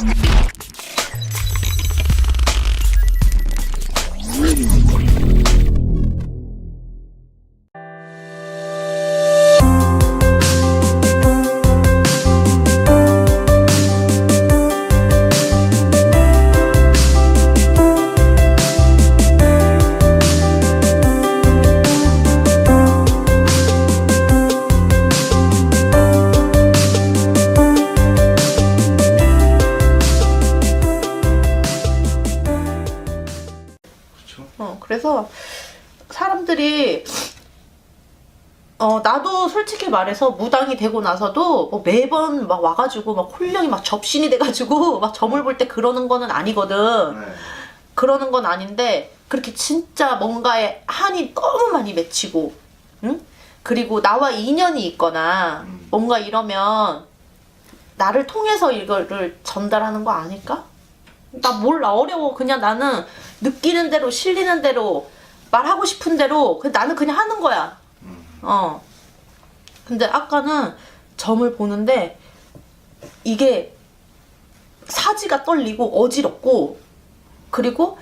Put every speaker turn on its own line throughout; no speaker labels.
Thank you. 그렇죠.
어, 그래서 사람들이 어 나도 솔직히 말해서 무당이 되고 나서도 뭐 매번 막 와가지고 막 홀령이 막 접신이 돼가지고 막 점을 볼 때 그러는 거는 아니거든.
네.
그러는 건 아닌데 그렇게 진짜 뭔가에 한이 너무 많이 맺히고, 응? 그리고 나와 인연이 있거나
음.
뭔가 이러면 나를 통해서 이거를 전달하는 거 아닐까? 나 몰라 어려워 그냥 나는 느끼는 대로 실리는 대로 말하고 싶은 대로 그 나는 그냥 하는 거야.
음.
어. 근데 아까는 점을 보는데 이게 사지가 떨리고 어지럽고 그리고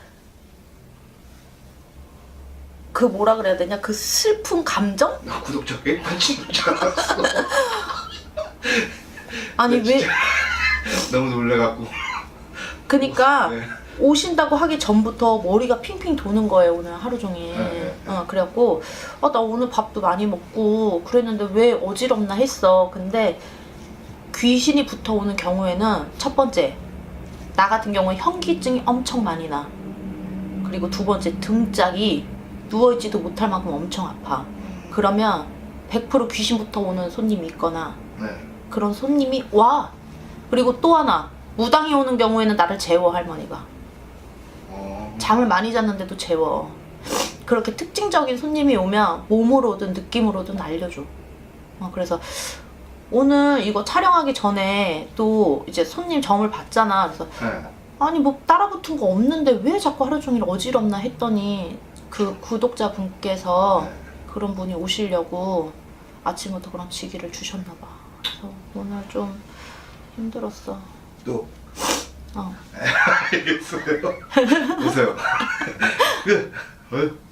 그 뭐라 그래야 되냐 그 슬픈 감정?
나 구독자께 관심 줄 알았어.
아니 왜
너무 놀래갖고.
그니까
네.
오신다고 하기 전부터 머리가 핑핑 도는 거예요 오늘 하루 종일.
네, 네.
어 그래갖고 아 나 오늘 밥도 많이 먹고 그랬는데 왜 어지럽나 했어. 근데 귀신이 붙어오는 경우에는 첫 번째 나 같은 경우에 현기증이 엄청 많이 나. 그리고 두 번째 등짝이 누워있지도 못할 만큼 엄청 아파. 그러면 100% 귀신부터 오는 손님이 있거나
네.
그런 손님이 와. 그리고 또 하나 무당이 오는 경우에는 나를 재워 할머니가.
어.
잠을 많이 잤는데도 재워. 그렇게 특징적인 손님이 오면 몸으로든 느낌으로든 알려줘. 어, 그래서 오늘 이거 촬영하기 전에 또 이제 손님 점을 봤잖아. 그래서
네.
아니 뭐 따라붙은 거 없는데 왜 자꾸 하루 종일 어지럽나 했더니 그 구독자 분께서
네.
그런 분이 오시려고 아침부터 그런 지기를 주셨나 봐. 그래서 오늘 좀 힘들었어.
또
어.
알겠어요. 보세요. 그 어?